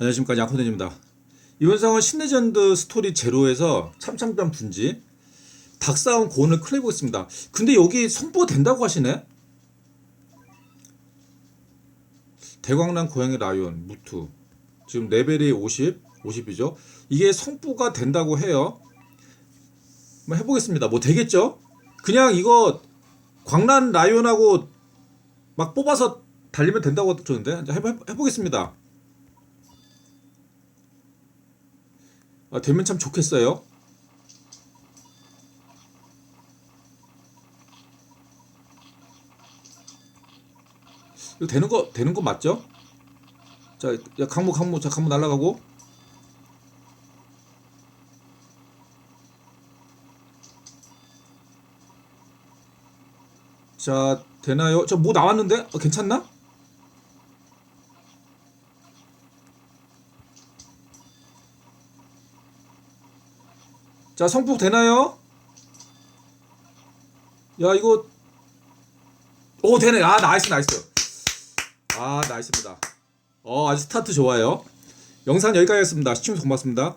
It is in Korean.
안녕하십니까 양코den입니다. 이번 상은 신레전드 스토리 제로에서 참참단 분지 닭싸움 고온을 클레이보겠습니다. 근데 여기 선보가 된다고 하시네? 대광란 고양이 라이온 무투 지금 레벨이 50 50이죠. 이게 성부가 된다고 해요. 한번 해보겠습니다. 뭐 되겠죠? 그냥 이거 광란 라이온하고 막 뽑아서 달리면 된다고 이제 해보, 해보겠습니다. 아, 되면 참 좋겠어요. 이거 되는 거 되는 거 맞죠? 자, 야 강무 강무 자 강무 날아가고 자 되나요? 저 뭐 나왔는데? 어, 괜찮나? 자 성폭 되나요? 야 이거. 오 되네. 아 나이스 나이스. 아 나이스입니다. 어 아주 스타트 좋아요. 영상 여기까지 하겠습니다. 시청해주셔서 고맙습니다